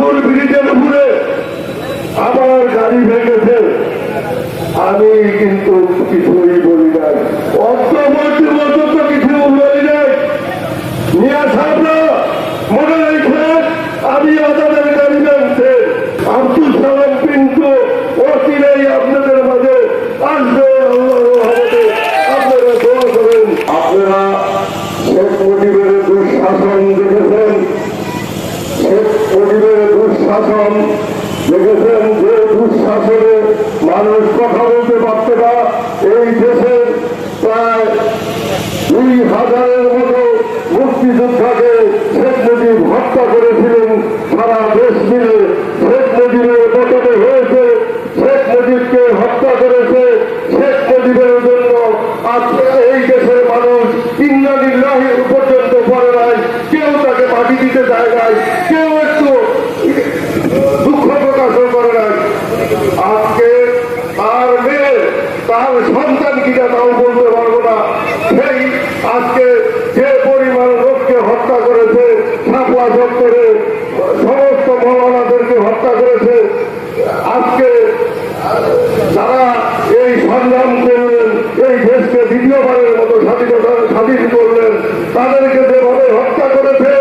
গোপালপুর ব্রিজের উপরে আমার গাড়ি ভেঙেছে। আমি কিন্তু কিছুই বলি নাই অন্তর্বর্তী মতো তো কিছু বলি নাই নিয়ে সামনে মনে রেখে আমি আপনাদের গাড়ি ভেঙছে আব্দুল সালাম কিন্তু অচিরেই আপনাদের মাঝে আসবে আল্লাহর রহমতে আপনারা দোয়া করেন আপনারা শেখ মুজিবের দুঃশাসন দেখেছেন শেখ মুজিবের দুঃশাসন দেখেছেন যে দুঃশাসনে মানুষ কথা বলতে পারছে না, এই দেশের প্রায় দুই হাজারের মতো মুক্তিযোদ্ধাকে শেখ মুজিব হত্যা করেছিলেন। সারা দেশ মিলে শেখ মুজিবের পতনে হয়েছে। শেখ মুজিবকে হত্যা করেছে শেখ মুজিবের জন্য। আজকে এই দেশের মানুষ ইন্নালিল্লাহি পর্যন্ত পড়ে নাই। কেউ তাকে মাটি দিতে চায় নাই। কেউ একটু দুঃখ প্রকাশও করে নাই আজকে তার মেয়ে তার সন্তান কিনা তাও বলতে পারব না। সেই আজকে যে পরিমাণ লোককে হত্যা করেছে সাপলা চত্বরে সমস্ত মৌলানাদেরকে হত্যা করেছে, আজকে যারা এই সংগ্রাম করলেন, এই দেশকে দ্বিতীয়বারের মতো স্বাধীনতা স্বাধীন করলেন, তাদেরকে যেভাবে হত্যা করেছে,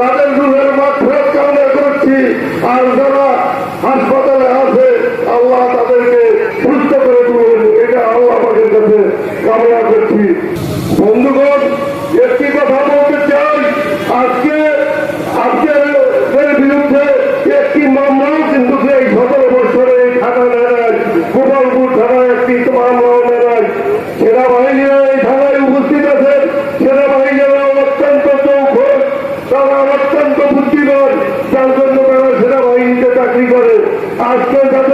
তাদের রুহের মাঠ ফেরত কামনা করছি। আর যারা হাসপাতালে আছে আল্লাহ তাদেরকে সুস্থ করে তুলুন এটা আল্লাহ আমাদের কাছে কামনা করছি বন্ধুগণ একটি কথা বলতে চাই আজকে আজকে এর বিরুদ্ধে একটি মামলাও কিন্তু এই সতেরো বছরে এই থানা নেয় গোপালপুর থানায় একটি মামলাও নেয় সেনাবাহিনীরা এই থানায় উপস্থিত আছে সেনাবাহিনীরা অত্যন্ত চৌখ তারা অত্যন্ত বুদ্ধিমান যার জন্য তারা সেনাবাহিনীতে চাকরি করে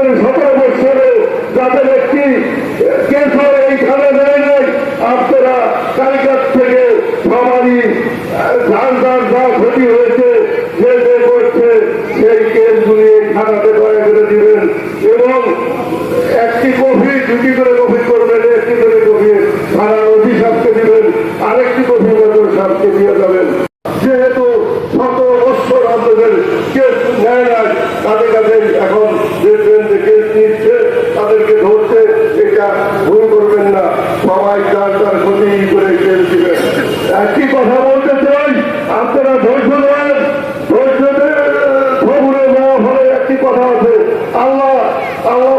যাদের সতেরো বছরে যাদের একটি কেসও এই নেয় নাই, আপনারা কালকার থেকে সবারই যার যার যা ক্ষতি হয়েছে, যে যে করছে, সেই কেসগুলি থানাতে দয়া করে দিবেন। এবং একটি কফি দুটি করে কফি করবেন, একটি করে কফি থানার অধিশাপকে দিবেন, আরেকটি কফি নজর সাপকে দিয়ে যাবেন। যেহেতু শত বছর আপনাদের কেস নেয় নাই, তাদের কাছে এখন দেখবেন যে কেস নিচ্ছে তাদেরকে ধরতে এটা ভুল করবেন না সবাই যার তার ক্ষতি করে কেস দিবেন একটি কথা বলতে চাই আপনারা ধৈর্য দেন ধৈর্য খবরে দেওয়া হলে একটি কথা আছে। আল্লাহ আল্লাহ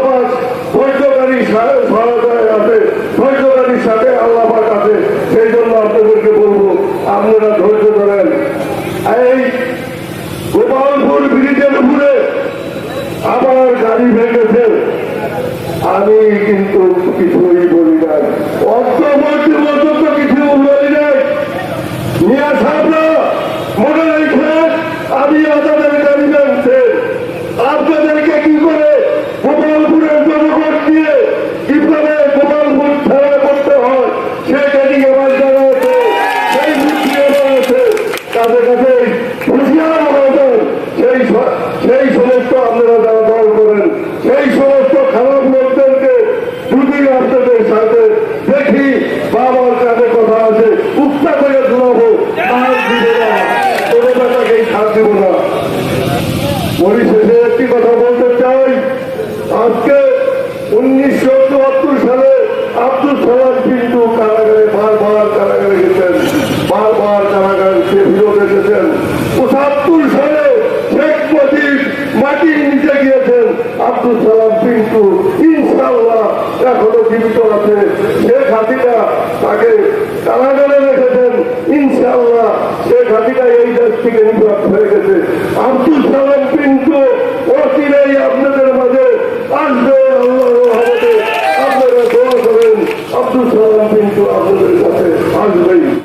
ধৈর্যকারী সহায়তায় আছে। ধৈর্যকারীর সাথে আল্লাহ আছে। সেই জন্য আপনাদেরকে বলব, আপনারা ধৈর্য ধরেন। এই গোপালপুর ব্রিজের উপরে আমার গাড়ি ভেঙেছে। আমি কিন্তু কিছুই বলি নাই। অন্তর্বর্তী মতো তো কিছু বলি নাই। নিয়ে সামনে মনে রেখে আমি আপনাদের গাড়ি ভেঙছে আপনাদেরকে কি করে গোপালপুরের জনগণ কীভাবে গোপালপুর ছেড়ে করতে হয় আমার জানা তাদের কাছে কথা আছে উত্তা করে শোনাবো আর দিব না। পরিশেষে একটি কথা বলতে চাই আজকে উনিশশো চুয়াত্তর সালে আব্দুল সালাম কিন্তু কারাগারে বারবার কারাগারে গেছেন, বারবার কারাগারে সে ফিরত এসেছেন। পঁচাত্তর সালে শেখ মুজিব মাটির নিচে গিয়েছেন। আব্দুল সালাম কিন্তু ইনশাল্লাহ এখনও জীবিত আছে। শেখ হাসিনা তাকে কারাগারে রেখেছেন। ইনশাল্লাহ শেখ হাসিনা এই দেশ থেকে নির্বাচ হয়ে গেছে। আব্দুল সালাম কিন্তু অচিরেই আপনাদের